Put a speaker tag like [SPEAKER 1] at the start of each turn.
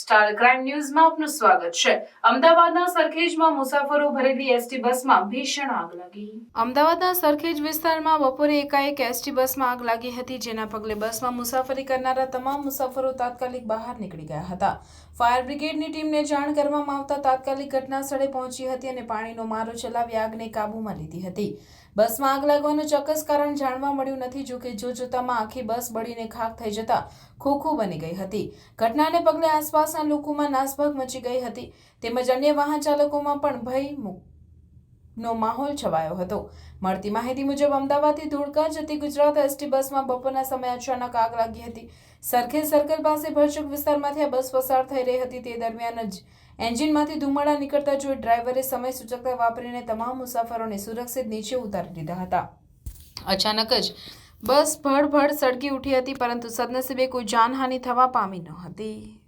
[SPEAKER 1] Star crime ન્યૂઝમાં આપનું સ્વાગત છે. અમદાવાદના સરખેજમાં મુસાફરો ભરેલી એસટી બસમાં ભીષણ આગ લાગી. અમદાવાદના સરખેજ વિસ્તારમાં બપોરે એકાએક એસટી બસમાં આગ લાગી હતી, જેના પગલે બસમાં મુસાફરી કરનારા તમામ મુસાફરો તાત્કાલિક બહાર નીકળી ગયા હતા. ફાયર બ્રિગેડની ટીમને જાણ કરવામાં આવતા તાત્કાલિક ઘટના સ્થળે પહોંચી હતી અને પાણીનો મારો ચલાવી આગને કાબૂમાં લીધી હતી. બસમાં આગ લાગવાનું ચોક્કસ કારણ જાણવા મળ્યું નથી, જોકે જોતામાં આખી બસ બળીને ખાખ થઈ જતા ખોખું બની ગઈ હતી. ઘટનાને પગલે આસપાસના લોકોમાં નાસભાગ મચી ગઈ હતી. તેમજ અન્ય વાહન ચાલકોમાં પણ ભય નો માહોલ છવાયો હતો. મળતી માહિતી મુજબ, અમદાવાદથી ધોળકા જતી ગુજરાત એસટી બસમાં બપોરના સમયે અચાનક આગ લાગી હતી. સરખેજ સર્કલ પાસે ભરચક વિસ્તારમાંથી આ બસ પસાર થઈ રહી હતી. તે દરમિયાન જ એન્જિનમાંથી ધુમાડા નીકળતા જોઈ ડ્રાઈવરે સમય સૂચકતા વાપરીને તમામ મુસાફરોને સુરક્ષિત નીચે ઉતારી દીધા હતા. અચાનક જ બસ ભડભડ સળગી ઉઠી હતી, પરંતુ સદનસીબે કોઈ જાનહાનિ થવા પામી ન હતી.